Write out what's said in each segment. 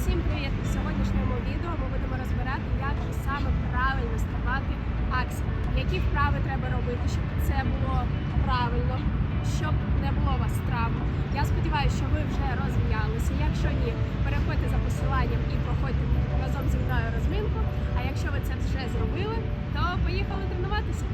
Всім привіт! В сьогоднішньому відео ми будемо розбирати, як же саме правильно стрибати аксель. Які вправи треба робити, щоб це було правильно, щоб не було у вас травм. Я сподіваюся, що ви вже розм'ялися. Якщо ні, переходьте за посиланням і проходьте разом зі мною розминку. А якщо ви це вже зробили, то поїхали тренуватися.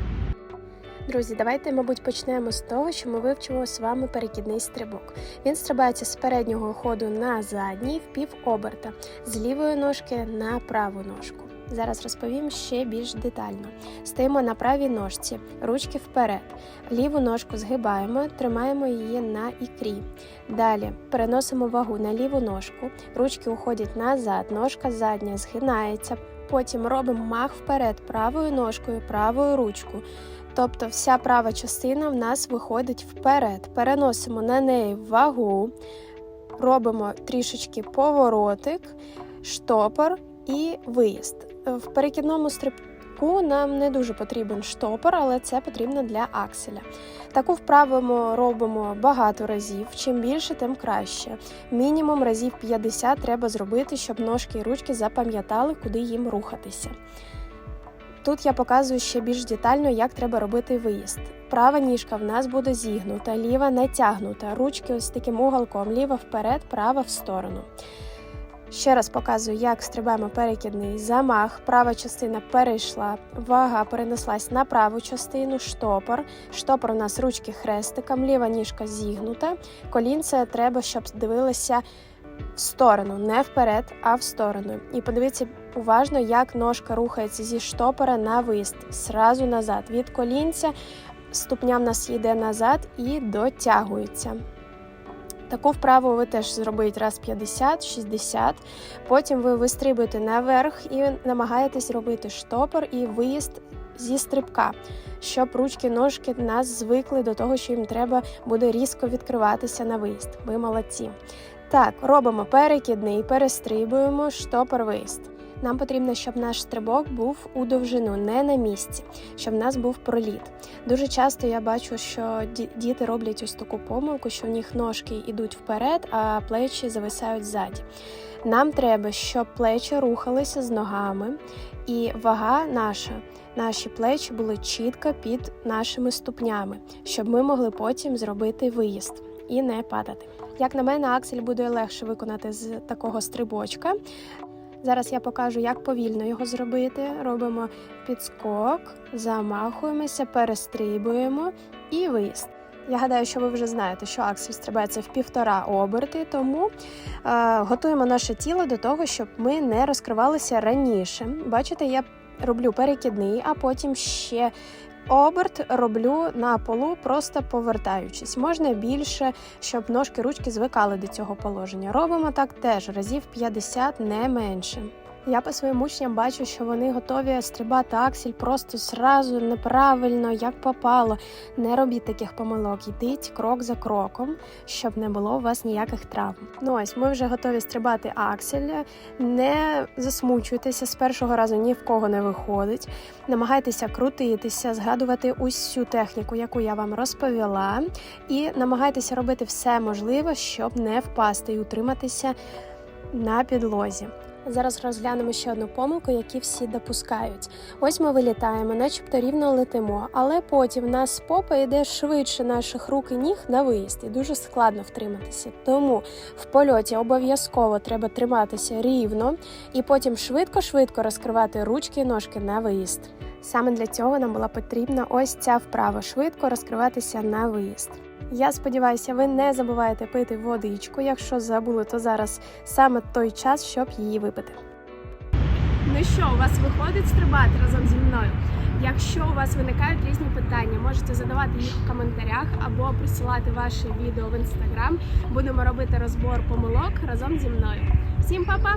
Друзі, давайте, мабуть, почнемо з того, що ми вивчимо з вами перекідний стрибок. Він стрибається з переднього ходу на задній в пів оберта, з лівої ножки на праву ножку. Зараз розповім ще більш детально. Стоїмо на правій ножці, ручки вперед. Ліву ножку згибаємо, тримаємо її на ікрі. Далі переносимо вагу на ліву ножку, ручки уходять назад, ножка задня згинається. Потім робимо мах вперед правою ножкою, правою ручку. Тобто вся права частина в нас виходить вперед. Переносимо на неї вагу, робимо трішечки поворотик, штопор і виїзд. В перекидному стрибку нам не дуже потрібен штопор, але це потрібно для акселя. Таку вправу робимо багато разів. Чим більше, тим краще. Мінімум разів 50 треба зробити, щоб ножки і ручки запам'ятали, куди їм рухатися. Тут я показую ще більш детально, як треба робити виїзд. Права ніжка в нас буде зігнута, ліва натягнута, ручки ось таким уголком, ліва вперед, права в сторону. Ще раз показую, як стрибаємо перекидний замах. Права частина перейшла, вага перенеслась на праву частину, штопор. Штопор у нас ручки хрестиком, ліва ніжка зігнута. Колінце треба, щоб дивилися в сторону, не вперед, а в сторону. І подивіться уважно, як ножка рухається зі штопора на виїзд, зразу назад. Від колінця ступня в нас йде назад і дотягується. Таку вправу ви теж зробите раз 50-60. Потім ви вистрибуєте наверх і намагаєтесь робити штопор і виїзд зі стрибка, щоб ручки ножки нас звикли до того, що їм треба буде різко відкриватися на виїзд. Ви молодці. Так, робимо перекидний, перестрибуємо, штопор виїзд. Нам потрібно, щоб наш стрибок був у довжину, не на місці, щоб в нас був проліт. Дуже часто я бачу, що діти роблять ось таку помилку, що в них ножки йдуть вперед, а плечі зависають ззаді. Нам треба, щоб плечі рухалися з ногами, і вага наша, наші плечі були чітко під нашими ступнями, щоб ми могли потім зробити виїзд і не падати. Як на мене, аксель буде легше виконати з такого стрибочка. Зараз я покажу, як повільно його зробити. Робимо підскок, замахуємося, перестрибуємо і виїзд. Я гадаю, що ви вже знаєте, що аксель стрибається в півтора оберти, тому е, готуємо наше тіло до того, щоб ми не розкривалися раніше. Бачите, я роблю перекидний, а потім ще оберт роблю на полу, просто повертаючись. Можна більше, щоб ножки ручки звикали до цього положення. Робимо так теж разів 50, не менше. Я по своїм учням бачу, що вони готові стрибати аксель просто зразу неправильно, як попало. Не робіть таких помилок, йдіть крок за кроком, щоб не було у вас ніяких травм. Ну ось ми вже готові стрибати аксель. Не засмучуйтеся з першого разу ні в кого не виходить. Намагайтеся крутитися, згадувати усю техніку, яку я вам розповіла, і намагайтеся робити все можливе, щоб не впасти і утриматися на підлозі. Зараз розглянемо ще одну помилку, які всі допускають. Ось ми вилітаємо, начебто рівно летимо, але потім в нас попа йде швидше наших рук і ніг на виїзд, і дуже складно втриматися. Тому в польоті обов'язково треба триматися рівно і потім швидко-швидко розкривати ручки і ножки на виїзд. Саме для цього нам була потрібна ось ця вправа швидко розкриватися на виїзд. Я сподіваюся, ви не забуваєте пити водичку. Якщо забули, то зараз саме той час, щоб її випити. Ну що, у вас виходить стрибати разом зі мною? Якщо у вас виникають різні питання, можете задавати їх в коментарях або присилати ваші відео в інстаграм. Будемо робити розбор помилок разом зі мною. Всім па-па!